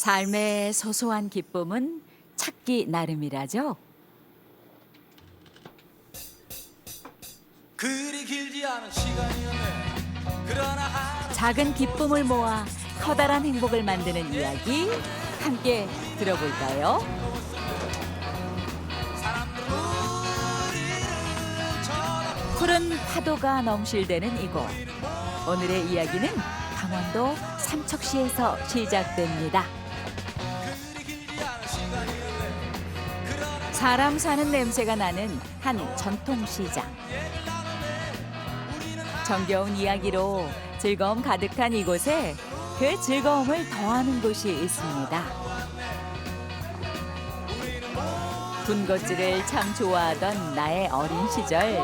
삶의 소소한 기쁨은 찾기 나름이라죠. 그리 길지 않은 시간이었네 그러나 하루 작은 기쁨을 모아 커다란 행복을 만드는 이야기 함께 들어볼까요? 우리를 쳐다보고 푸른 파도가 넘실대는 이곳. 오늘의 이야기는 강원도 삼척시에서 시작됩니다. 사람 사는 냄새가 나는 한 전통시장. 정겨운 이야기로 즐거움 가득한 이곳에 그 즐거움을 더하는 곳이 있습니다. 군것질을 참 좋아하던 나의 어린 시절.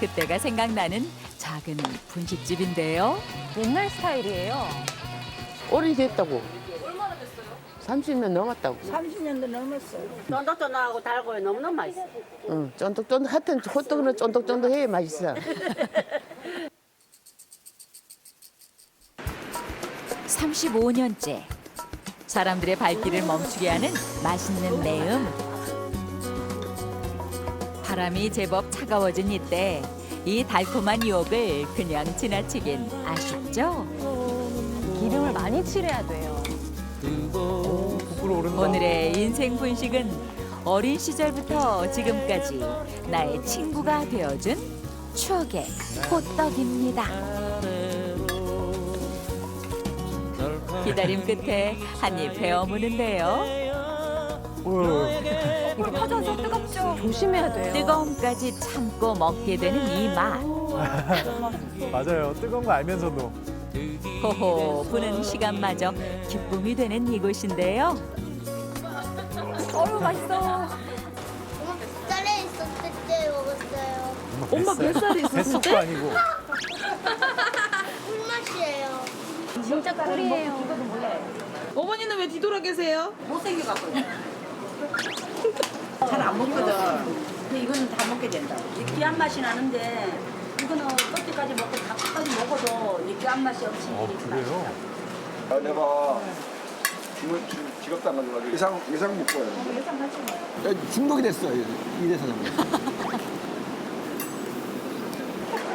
그때가 생각나는 작은 분식집인데요. 옛날 스타일이에요. 오래 됐다고. 얼마나 됐어요? 30년 넘었다고. 30년도 넘었어요. 쫀득쫀득하고 달고 너무너무 맛있어. 응, 쫀득쫀득. 하여튼 호떡은 쫀득쫀득해야 맛있어. 35년째 사람들의 발길을 멈추게 하는 맛있는 내음. 바람이 제법 차가워진 이때 이 달콤한 유혹을 그냥 지나치긴 아쉽죠. 기름을 많이 칠해야 돼요. 오늘의 인생 분식은 어린 시절부터 지금까지 나의 친구가 되어준 추억의 호떡입니다. 기다림 끝에 한입 베어 무는데요. 이게 퍼져서 뜨겁죠? 조심해야 돼요. 뜨거움까지 참고 먹게 되는 이 맛. 맞아요. 뜨거운 거 알면서도. 호호 부는 시간마저 기쁨이 되는 이곳인데요. 어우 맛있어. 쌀에 있었을 때 먹었어요. 엄마 뱃살이 있었을 때? 아니고. 꿀맛이에요. 진짜 꿀이에요. 어머니는 왜 뒤돌아 계세요? 잘안 먹거든. 근데 이거는 다 먹게 된다. 느끼한 맛이 나는데 이거는 끝까지 먹고 다 끝까지 먹어도 느끼한 맛이 없이. 어, 그래요? 아, 내가 지금 지금 직업도 안 가져가지고 예상 예상 못 봐요. 예상 하지 중독이 됐어요 이 대 사장.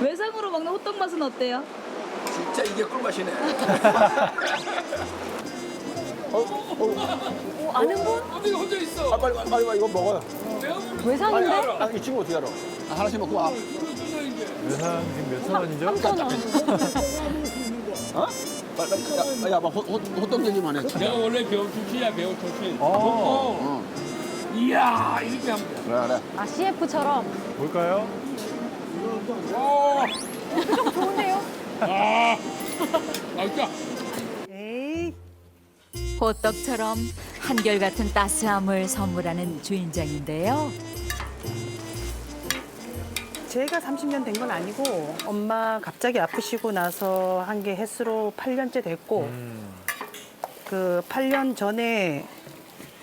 외상으로 먹는 호떡 맛은 어때요? 진짜 이게 꿀맛이네. 어, 어, 아는 분? 어디 혼자 있어? 아, 빨리 빨리 빨리 이거 먹어요. 외상인데? 아, 이 친구 어떻게 알아? 아, 하나씩 먹고 와. 외상 지금 몇천 원이죠? 3천 원. 어? 야, 야, 막 호떡 얘기만 해. 내가 원래 배우 출신이야 배우 출신. 어, 어. 이야 이렇게 하면 돼. 그래 그래. 아 CF처럼. 볼까요? 좋은데요? 아, 진짜. 호떡처럼 한결같은 따스함을 선물하는 주인장인데요. 제가 30년 된 건 아니고 엄마 갑자기 아프시고 나서 한 게 횟수로 8년째 됐고 음. 그 8년 전에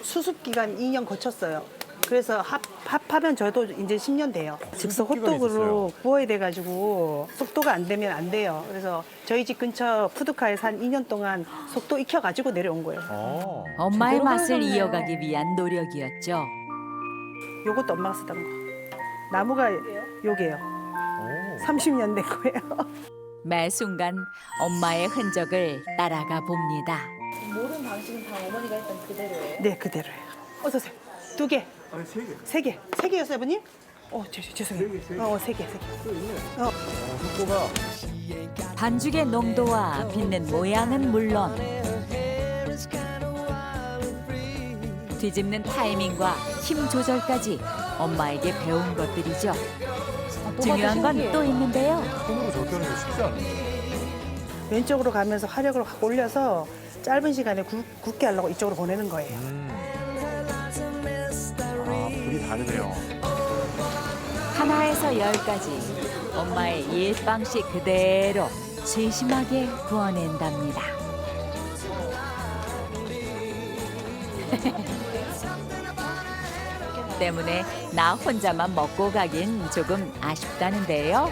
수습 기간 2년 거쳤어요. 그래서 합, 합하면 저도 이제 10년 돼요. 즉석 기간이 호떡으로 구워야 돼가지고 속도가 안 되면 안 돼요. 그래서 저희 집 근처 푸드카에서 한 2년 동안 속도 익혀가지고 내려온 거예요. 어. 엄마의 제대로 맛을 하셨네. 이어가기 위한 노력이었죠. 요것도 엄마가 쓰던 거. 나무가 요게요. 오. 30년 된 거예요. 매 순간 엄마의 흔적을 따라가 봅니다. 네, 그대로예요. 어서 오세요. 두 개. 아니 세 개. 세 개. 세 개였어요, 아버님? 어, 죄, 죄송해요. 어, 세 개, 세 개. 어, 속도가 반죽의 농도와 빚는 모양은 물론 뒤집는 타이밍과 힘 조절까지 엄마에게 배운 것들이죠. 중요한 건 또 있는데요. 손으로 저렇게 하는 게 쉽지 않아요. 왼쪽으로 가면서 화력을 확 올려서 짧은 시간에 굵, 게 하려고 이쪽으로 보내는 거예요. 음. 아, 불이 다르네요. 하나에서 열까지 엄마의 옛 방식 그대로 세심하게 구워낸답니다. 때문에 나 혼자만 먹고 가긴 조금 아쉽다는데요.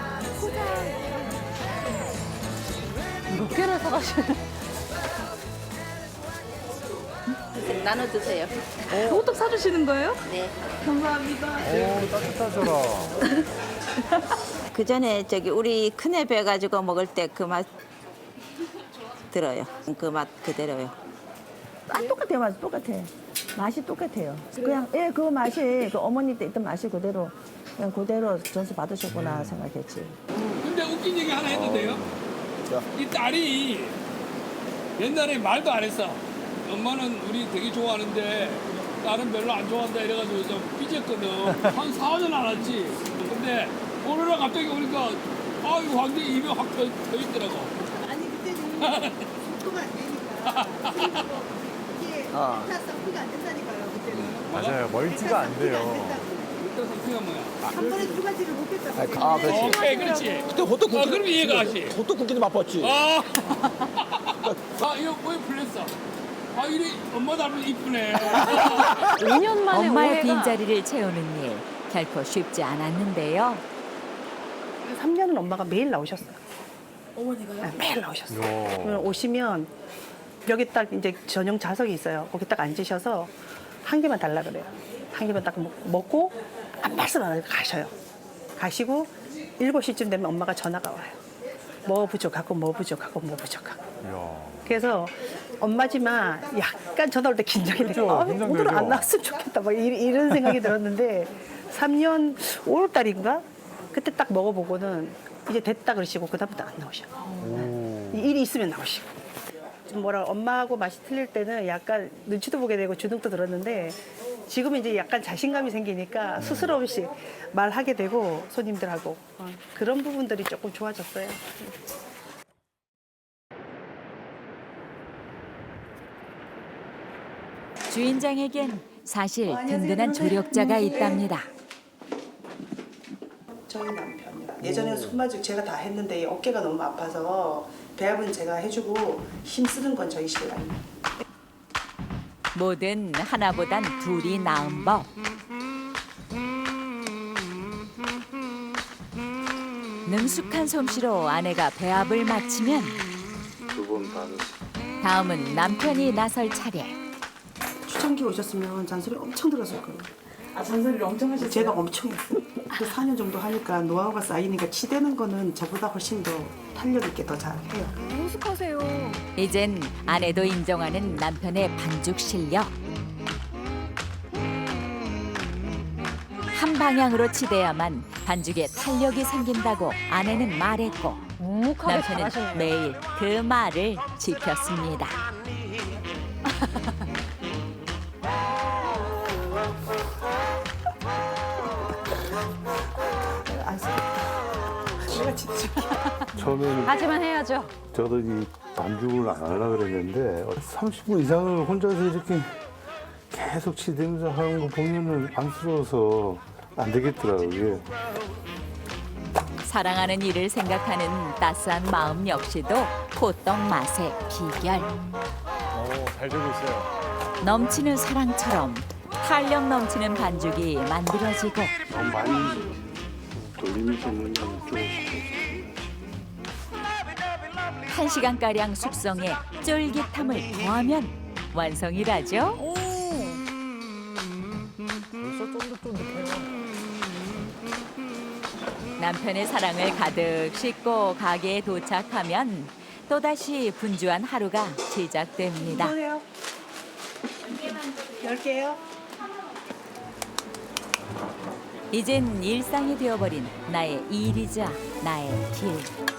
몇 개를 사가시는? 나눠 드세요. 호떡 사주시는 거예요? 네. 오, 따뜻하더라. 그 전에 저기 우리 큰애 배 가지고 먹을 때 그 맛 들어요. 그 맛 그대로요. 아, 똑같아요, 맛 똑같아. 맛이 똑같아요. 그냥 예, 그 맛이 그 어머니 때 있던 맛이 그대로 그냥 그대로 전수 받으셨구나 생각했지. 근데 웃긴 얘기 하나 해도 돼요? 이 딸이 옛날에 말도 안 했어. 엄마는 우리 되게 좋아하는데 딸은 별로 안 좋아한다 이래가지고 좀 삐졌거든. 한 4, 5년 안 왔지. 근데 오늘 날 갑자기 오니까 아 이거 완전히 입에 확 터, 터 있더라고. 아니 그때는 속도가 안 되니까. 아. 상태가 안 된다니까요 그때는. 맞아요. 멀티가 안 돼요. 그때 상태가 뭐야? 한 번에 두 가지를 못 했다고. 아, 그렇지. 오케이 그렇지. 그때 호떡 굽기. 아, 그럼 이해가 가지. 호떡 굽기도 맛봤지. 아, 아 이거 왜 풀렸어? 아 이래 엄마 닮은 이쁘네. 5년 만에 엄마의 빈자리를 채우는 일 결코 쉽지 않았는데요. 3년은 엄마가 매일 나오셨어요. 어머니가요? 매일 나오셨어요. 그러면 오시면 여기 딱 이제 전용 좌석이 있어요. 거기 딱 앉으셔서 한 개만 달라 그래요. 한 개만 딱 먹- 먹고 한 말씀 안 하고 가셔요. 가시고 7시쯤 되면 엄마가 전화가 와요. 뭐 부족하고 뭐 부족하고 뭐 부족하고. 그래서 엄마지만 약간 전화 올 때 긴장이 돼요. 그죠, 아. 오늘은 안 나왔으면 좋겠다. 막 이- 이런 생각이 들었는데 3년 5월 달인가 그때 딱 먹어보고는 이제 됐다 그러시고 그다음부터 안 나오셔. 이 일이 있으면 나오시고. 좀 뭐라 엄마하고 맛이 틀릴 때는 약간 눈치도 보게 되고 주눅도 들었는데 지금은 이제 약간 자신감이 생기니까 스스로 없이 말하게 되고 손님들하고 어, 그런 부분들이 조금 좋아졌어요. 주인장에겐 사실 든든한 조력자가 있답니다. 저희 남편이요. 예전에 손마죽 제가 다 했는데 어깨가 너무 아파서 배합은 제가 해주고 힘 쓰는 건 저희 신랑이. 뭐든 하나보단 둘이 나은 법. 능숙한 솜씨로 아내가 배합을 마치면 다음은 남편이 나설 차례. 초창기 오셨으면 잔소리 엄청 들었을 거예요. 아 잔소리를 엄청 하셨어요? 제가 엄청 했어요. 그 4년 정도 하니까 노하우가 쌓이니까 치대는 거는 저보다 훨씬 더 탄력 있게 더 잘해요. 능숙하세요. 이젠 아내도 인정하는 남편의 반죽 실력. 한 방향으로 치대야만 반죽에 탄력이 생긴다고 아내는 말했고 묵묵하게 남편은 잘하시네요. 매일 그 말을 지켰습니다. 처음에는 하지만 해야죠. 저도 이 반죽을 안 하려고 그랬는데 30분 이상을 혼자서 이렇게 계속 치대면서 하는 거 보면은 안쓰러워서 안 되겠더라고요. 이게. 사랑하는 이를 생각하는 따스한 마음 역시도 호떡 맛의 비결. 오, 잘 되고 있어요. 넘치는 사랑처럼 탄력 넘치는 반죽이 만들어지고 더 많이 돌리면서 먹는 게 한 시간가량 숙성해 쫄깃함을 더하면 완성이라죠. 남편의 사랑을 가득 싣고 가게에 도착하면 또다시 분주한 하루가 시작됩니다. 이거요. 10개요. 이젠 일상이 되어버린 나의 일이자 나의 길.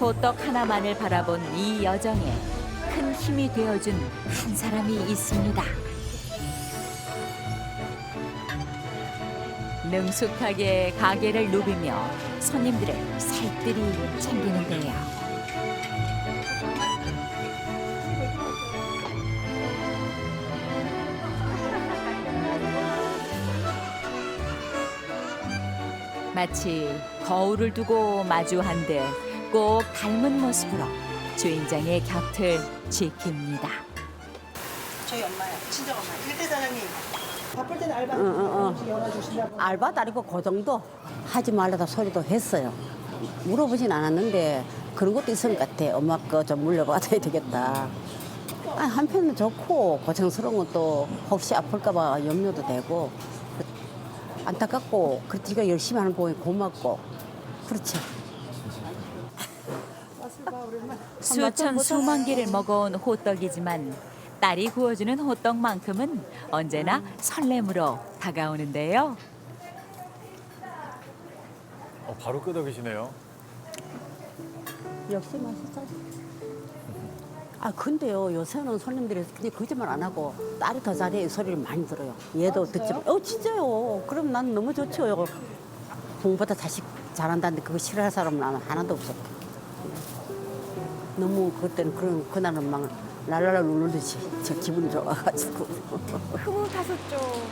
호떡 하나만을 바라본 이 여정에 큰 힘이 되어준 한 사람이 있습니다. 능숙하게 가게를 누비며 손님들을 살뜰히 챙기는데요. 마치 거울을 두고 마주한 듯 꼭 닮은 모습으로 주인장의 곁을 지킵니다. 저희 엄마요. 친정 엄마. 일대 사장님. 바쁠 때는 알바 응, 응. 혹시 열어주신다고. 알바도 아니고 그 정도 하지 말라다 소리도 했어요. 물어보진 않았는데 그런 것도 있을 것 같아. 엄마 거 좀 물려받아야 되겠다. 아, 한편은 좋고 고생스러운 것도 혹시 아플까봐 염려도 되고 그- 안타깝고 그렇지가 열심히 하는 거 보니 고맙고 그렇지. 수천 수만 개를 먹어온 호떡이지만 딸이 구워주는 호떡만큼은 언제나 설렘으로 다가오는데요. 어, 바로 끄덕이시네요. 역시 맛있어. 아 근데요 요새는 손님들이 그냥 거짓말 안 하고 딸이 더 잘해 이 소리를 많이 들어요. 얘도 듣지만 어 진짜요. 그럼 난 너무 좋죠. 부모보다 자식 잘한다는데 그거 싫어할 사람은 하나도 없어. 너무 그때는 그런 그날은 막 랄랄라 울르듯이 저 기분이 좋아가지고. 흐뭇하셨죠.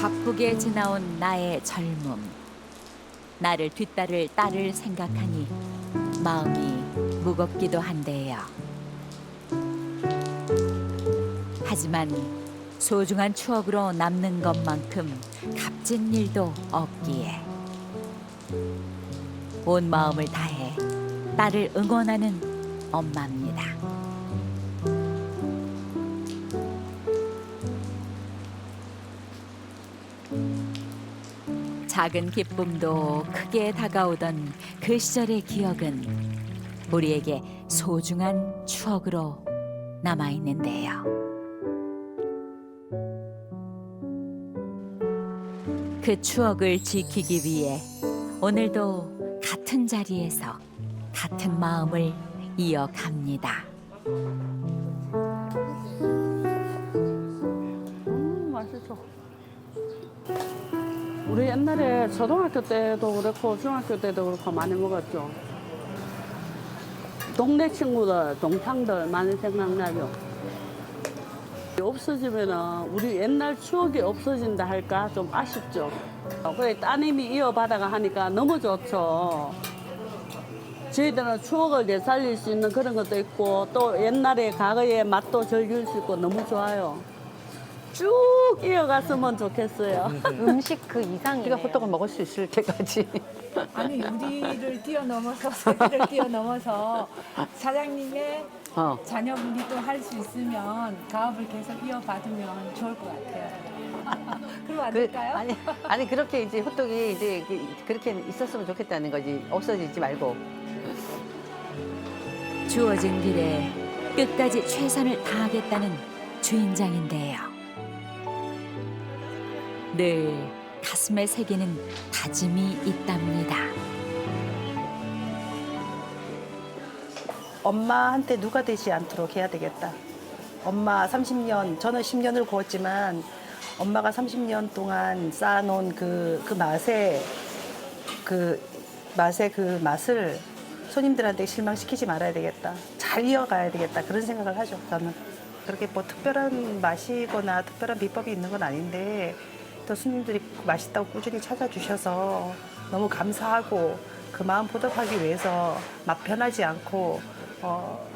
바쁘게 지나온 나의 젊음. 나를 뒤따를 딸을 생각하니 마음이 무겁기도 한데요. 하지만 소중한 추억으로 남는 것만큼 값진 일도 없기에 온 마음을 다해 딸을 응원하는 엄마입니다. 작은 기쁨도 크게 다가오던 그 시절의 기억은 우리에게 소중한 추억으로 남아 있는데요. 그 추억을 지키기 위해 오늘도 같은 자리에서 같은 마음을 이어갑니다. 음, 맛있어. 우리 옛날에 초등학교 때도 그렇고 중학교 때도 그렇고 많이 먹었죠. 동네 친구들, 동창들 많이 생각나죠. 없어지면은 우리 옛날 추억이 없어진다 할까 좀 아쉽죠. 그래 따님이 이어받아가 하니까 너무 좋죠. 저희들은 추억을 되살릴 수 있는 그런 것도 있고 또 옛날에 과거의 맛도 즐길 수 있고 너무 좋아요. 쭉 이어갔으면 좋겠어요. 음식 그 이상이에요. 우리가 호떡을 먹을 수 있을 때까지. 아니 우리를 뛰어넘어서 세대를 뛰어넘어서 사장님의 어. 자녀분이 또 할 수 있으면 가업을 계속 이어받으면 좋을 것 같아요. 그럼 안 될까요? 아니, 아니 그렇게 이제 호떡이 이제 그- 그렇게 있었으면 좋겠다는 거지. 없어지지 말고. 주어진 길에 끝까지 최선을 다하겠다는 주인장인데요. 늘 가슴에 새기는 다짐이 있답니다. 엄마한테 누가 되지 않도록 해야 되겠다. 엄마 30년, 저는 10년을 구웠지만 엄마가 30년 동안 쌓아놓은 그, 그 맛에 그 맛의 그 맛을 손님들한테 실망시키지 말아야 되겠다. 잘 이어가야 되겠다. 그런 생각을 하죠. 저는 그렇게 뭐 특별한 맛이거나 특별한 비법이 있는 건 아닌데 또 손님들이 맛있다고 꾸준히 찾아주셔서 너무 감사하고 그 마음 보답하기 위해서 맛 변하지 않고 어,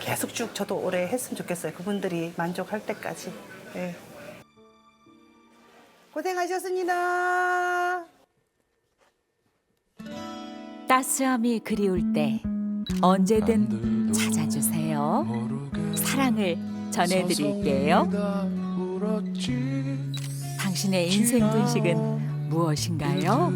계속 쭉 저도 오래 했으면 좋겠어요. 그분들이 만족할 때까지. 예. 고생하셨습니다. 따스함이 그리울 때 언제든 찾아주세요. 사랑을 전해드릴게요. 당신의 인생 분식은 무엇인가요?